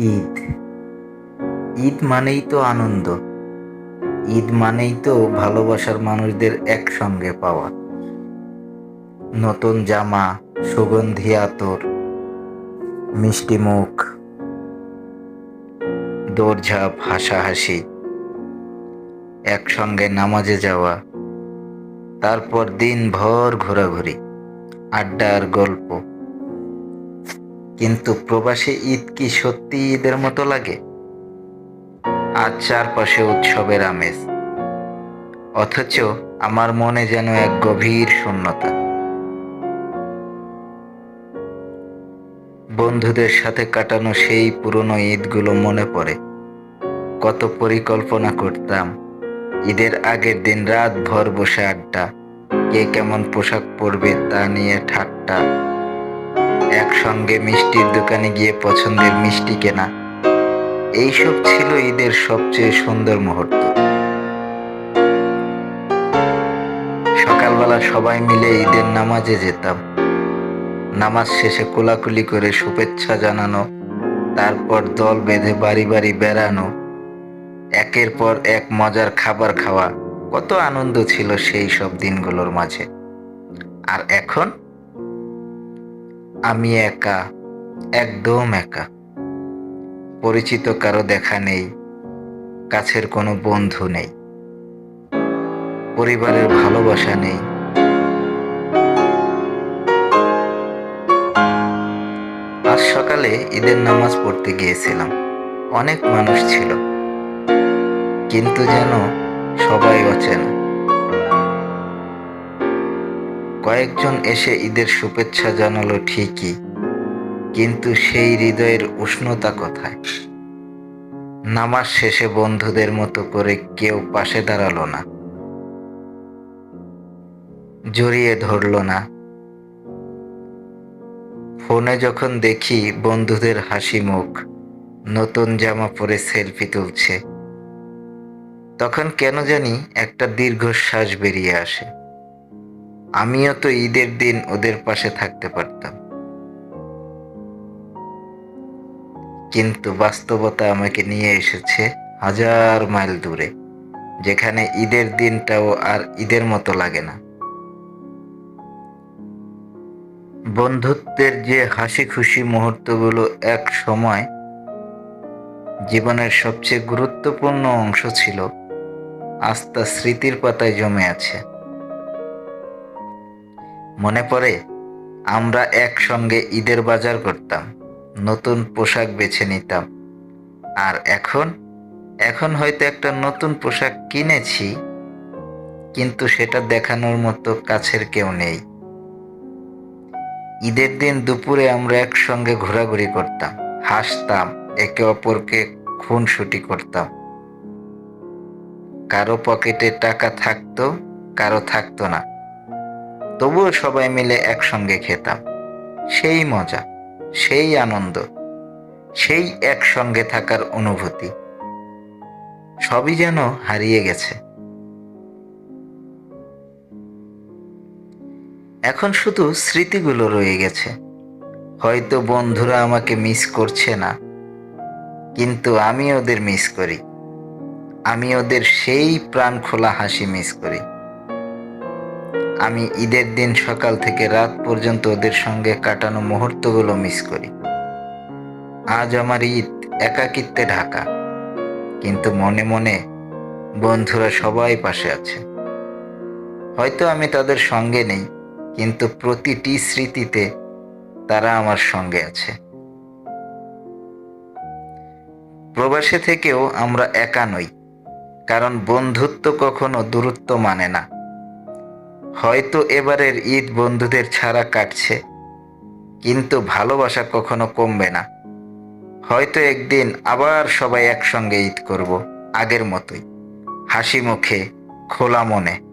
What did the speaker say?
ঈদ। ঈদ মানেই তো আনন্দ। ঈদ মানেই তো ভালোবাসার মানুষদের একসঙ্গে পাওয়া। নতুন জামা, সুগন্ধি আতর, মিষ্টি মুখ, দৌড়ঝাঁপ, হাসাহাসি, একসঙ্গে নামাজে যাওয়া, তারপর দিনভর ঘোরাঘুরি আড্ডার গল্প। কিন্তু প্রবাসী ঈদ কি সত্যি ঈদের মতো লাগে? আজ চারপাশে উৎসবের আমেজ। অথচ আমার মনে যেন এক গভীর শূন্যতা। বন্ধুদের সাথে কাটানো সেই পুরনো ঈদগুলো মনে পড়ে। কত পরিকল্পনা করতাম, ঈদের আগের দিন রাত ভর বসে আড্ডা, কে কেমন পোশাক পরবে তা নিয়ে ঠাট্টা। একসঙ্গে মিষ্টির দোকানে গিয়ে পছন্দের মিষ্টি কেনা। এইসব ছিল ঈদের সবচেয়ে সুন্দর মুহূর্ত। সকালবেলা সবাই মিলে ঈদের নামাজে যেতাম। নামাজ শেষে কোলাকুলি করে শুভেচ্ছা জানানো, তারপর দল বেঁধে বাড়ি বাড়ি বেড়ানো, একের পর এক মজার খাবার খাওয়া। কত আনন্দ ছিল সেই সব দিনগুলোর মাঝে। আর এখন আমি একা, একদম একা। পরিচিত কারও দেখা নেই, কাছের কোনো বন্ধু নেই। পরিবারের ভালোবাসা নেই। আজ সকালে ঈদের নামাজ পড়তে গিয়েছিলাম। অনেক মানুষ ছিল। কিন্তু যেন সবাই অচেনা। কয়েকজন এসে ঈদের শুভেচ্ছা জানালো ঠিকই, কিন্তু সেই হৃদয়ের উষ্ণতা কোথায়? নামাজ শেষে বন্ধুদের মতো করে কেউ পাশে দাঁড়াল না, জড়িয়ে ধরলো না। ফোনে যখন দেখি বন্ধুদের হাসি মুখ, নতুন জামা পরে সেলফি তুলছে, তখন কেন জানি একটা দীর্ঘশ্বাস বেরিয়ে আসে। আমিও তো ঈদের দিন ওদের পাশে থাকতে পারতাম। কিন্তু বাস্তবতা আমাকে নিয়ে এসেছে হাজার মাইল দূরে, যেখানে ঈদের দিনটাও আর ঈদের মতো লাগে না। বন্ধুত্বের যে হাসি খুশি মুহূর্তগুলো এক সময় জীবনের সবচেয়ে গুরুত্বপূর্ণ অংশ ছিল আস্থা স্মৃতির পাতায় জমে আছে। মনে পড়ে? আমরা একসঙ্গে ঈদের বাজার করতাম, নতুন পোশাক বেছে নিতাম। আর এখন? এখন হয়তো একটা নতুন পোশাক কিনেছি, কিন্তু সেটা দেখানোর মতো কাছের কেউ নেই। ঈদের দিন দুপুরে আমরা একসঙ্গে ঘোরাঘুরি করতাম, হাসতাম, একে অপরকে খুনসুটি করতাম। কারও পকেটে টাকা থাকতো, কারও থাকতো না। তবুও সবাই মিলে একসঙ্গে খেতাম। সেই মজা, সেই আনন্দ, সেই একসঙ্গে থাকার অনুভূতি, সবই যেন হারিয়ে গেছে। এখন শুধু স্মৃতিগুলো রয়ে গেছে। হয়তো বন্ধুরা আমাকে মিস করছে না, কিন্তু আমি ওদের মিস করি। আমি ওদের সেই প্রাণ খোলা হাসি মিস করি। আমি ঈদের দিন সকাল থেকে রাত পর্যন্ত ওদের সঙ্গে কাটানো মুহূর্তগুলো মিস করি। আজ আমার ঈদ একাকিত্বে ঢাকা। কিন্তু মনে মনে বন্ধুরা সবাই পাশে আছে। হয়তো আমি তাদের সঙ্গে নেই, কিন্তু প্রতিটি স্মৃতিতে তারা আমার সঙ্গে আছে। প্রবাসে থেকেও আমরা একা নই, কারণ বন্ধুত্ব কখনো দূরত্ব মানে না। হয়তো এবারের ঈদ বন্ধুদের ছাড়া কাটছে, কিন্তু ভালোবাসা কখনো কমবে না। হয়তো একদিন আবার সবাই একসঙ্গে ঈদ করব, আগের মতোই। হাসি মুখে, খোলা মনে।